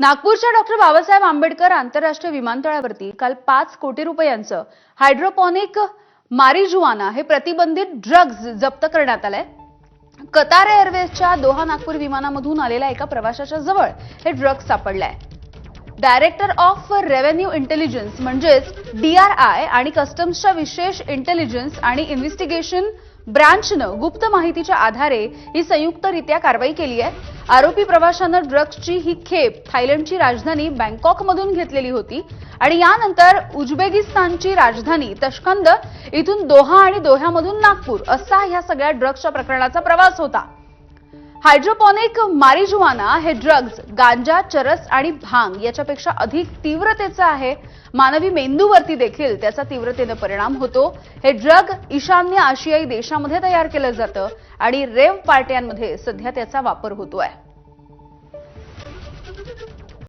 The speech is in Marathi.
नागपूरच्या डॉक्टर बाबासाहेब आंबेडकर आंतरराष्ट्रीय विमानतळावरती काल पाच कोटी रुपयांचं हायड्रोपॉनिक मारिजुआना हे प्रतिबंधित ड्रग्ज जप्त करण्यात आलंय. कतार एअरवेजच्या दोहा नागपूर विमानामधून आलेल्या एका प्रवाशाच्या जवळ हे ड्रग्ज सापडलंय. डायरेक्टर ऑफ रेव्हेन्यू इंटेलिजन्स म्हणजेच डीआरआय आणि कस्टम्सच्या विशेष इंटेलिजन्स आणि इन्व्हेस्टिगेशन ब्रांचनं गुप्त माहितीच्या आधारे ही संयुक्तरित्या कारवाई केली आहे. आरोपी प्रवाशानं ड्रग्सची ही खेप थायलंडची राजधानी बँकॉकमधून घेतलेली होती आणि यानंतर उझबेकिस्तानची राजधानी तशकंद इथून दोहा आणि दोह्यामधून नागपूर असा ह्या सगळ्या ड्रग्सच्या प्रकरणाचा प्रवास होता. हायड्रोपॉनिक मारिजुआना हे ड्रग्ज गांजा चरस आणि भांग याच्यापेक्षा अधिक तीव्रतेचं आहे. मानवी मेंदूवरती देखील त्याचा तीव्रतेनं परिणाम होतो. हे ड्रग ईशान्य आशियाई देशामध्ये तयार केलं जातं. आणि रेव पार्ट्यांमध्ये सध्या त्याचा वापर होतो आहे